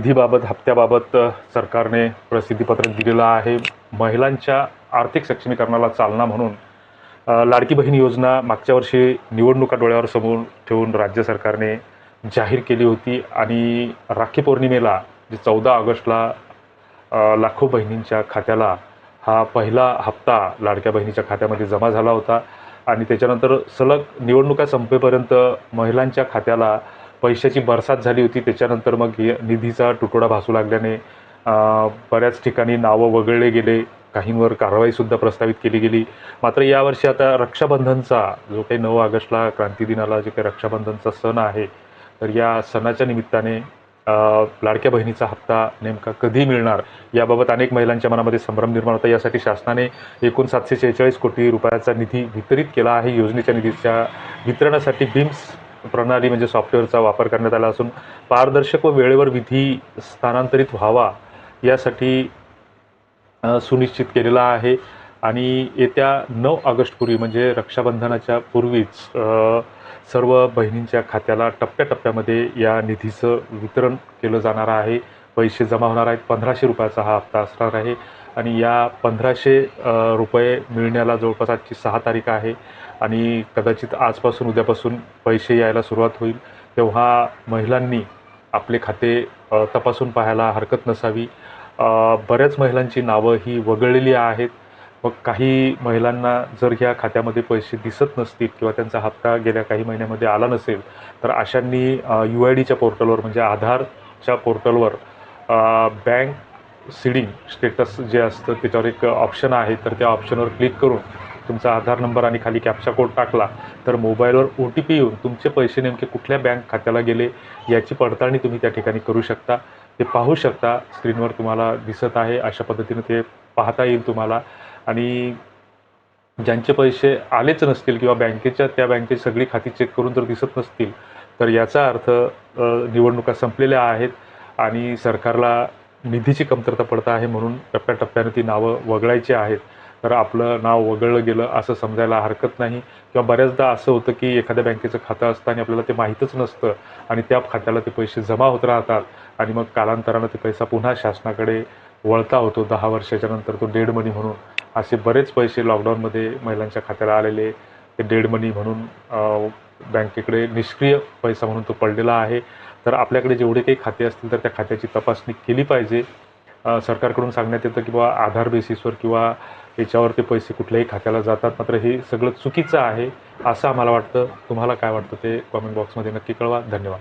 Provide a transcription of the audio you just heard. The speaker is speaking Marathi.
निधीबाबत हप्त्याबाबत सरकारने प्रसिद्धीपत्रक दिलेलं आहे. महिलांच्या आर्थिक सक्षमीकरणाला चालना म्हणून लाडकी बहीण योजना मागच्या वर्षी निवडणुका डोळ्यावर समोर ठेवून राज्य सरकारने जाहीर केली होती. आणि राखी पौर्णिमेला जे चौदा ऑगस्टला लाखो बहिणींच्या खात्याला हा पहिला हप्ता लाडक्या बहिणीच्या खात्यामध्ये जमा झाला होता. आणि त्याच्यानंतर सलग निवडणुका संपेपर्यंत महिलांच्या खात्याला पैशाची बरसात झाली होती त्याच्यानंतर मग हे निधीचा तुटवडा भासू लागल्याने बऱ्याच ठिकाणी नावं वगळले गेले काहींवर कारवाईसुद्धा प्रस्तावित केली गेली. मात्र यावर्षी आता रक्षाबंधनचा जो काही नऊ ऑगस्टला क्रांती दिनाला जे काही रक्षाबंधनचा सण आहे तर या सणाच्या निमित्ताने लाडक्या बहिणीचा हप्ता नेमका कधी मिळणार? याबाबत अनेक महिलांच्या मनामध्ये संभ्रम निर्माण होता. यासाठी शासनाने एकूण सातशे शेहेचाळीस कोटी रुपयाचा निधी वितरित केला आहे. योजनेच्या निधीच्या वितरणासाठी बिम्स प्रणाली म्हणजे सॉफ्टवेअरचा वापर करण्यात आला असून पारदर्शक व वेळेवर विधी स्थानांतरित व्हावा यासाठी सुनिश्चित केलेला आहे. आणि येत्या नऊ ऑगस्टपूर्वी म्हणजे रक्षाबंधनाच्या पूर्वीच सर्व बहिणींच्या खात्याला टप्प्याटप्प्यामध्ये या निधीचं वितरण केलं जाणार आहे. पैसे जमा होणार आहेत. पंधराशे रुपयाचा हा हप्ता असणार आहे. आणि या पंधराशे रुपये मिळण्याला जवळपास आजची सहा तारीख आहे आणि कदाचित आजपासून उद्यापासून पैसे यायला सुरुवात होईल. तेव्हा महिलांनी आपले खाते तपासून पाहायला हरकत नसावी. बऱ्याच महिलांची नावं ही वगळलेली आहेत. मग काही महिलांना जर ह्या खात्यामध्ये पैसे दिसत नसतील किंवा त्यांचा हप्ता गेल्या काही महिन्यामध्ये आला नसेल तर अशांनी यू आय डीच्या पोर्टलवर म्हणजे आधारच्या पोर्टलवर बँक सीडिंग स्टेटस जे असतं त्याच्यावर एक ऑप्शन आहे तर त्या ऑप्शनवर क्लिक करून तुमचा आधार नंबर आणि खाली कॅप्चा कोड टाकला तर मोबाईलवर ओ टी पी येऊन तुमचे पैसे नेमके कुठल्या बँक खात्याला गेले याची पडताळणी तुम्ही त्या ठिकाणी करू शकता. ते पाहू शकता स्क्रीनवर तुम्हाला दिसत आहे अशा पद्धतीने ते पाहता येईल तुम्हाला. आणि ज्यांचे पैसे आलेच नसतील किंवा बँकेच्या त्या बँकेची सगळी खाती चेक करून जर दिसत नसतील तर याचा अर्थ निवडणुका संपलेल्या आहेत. आणि सरकारला निधीची कमतरता पडत आहे म्हणून टप्प्याटप्प्याने ती नावं वगळायची आहेत. तर आपलं नाव वगळलं गेलं असं समजायला हरकत नाही. किंवा बऱ्याचदा असं होतं की एखाद्या बँकेचं खातं असतं आणि आपल्याला ते माहीतच नसतं आणि त्या खात्याला ते पैसे जमा होत राहतात आणि मग कालांतरानं ते पैसा पुन्हा शासनाकडे वळता होतो दहा वर्षाच्या नंतर तो डेड मनी म्हणून. असे बरेच पैसे लॉकडाऊनमध्ये महिलांच्या खात्याला आलेले. ते डेड मनी म्हणून बँकेकडे निष्क्रिय पैसा म्हणून तो पडलेला आहे. तर आपल्याकडे जेवढे काही खाते असतील तर त्या खात्याची तपासणी केली पाहिजे. सरकारकडून सांगण्यात येतं की बाबा आधार बेसिसवर किंवा याच्यावर ते पैसे कुठल्याही खात्याला जातात. मात्र हे सगळं चुकीचं आहे असं आम्हाला वाटतं. तुम्हाला काय वाटतं ते कॉमेंट बॉक्समध्ये नक्की कळवा. धन्यवाद.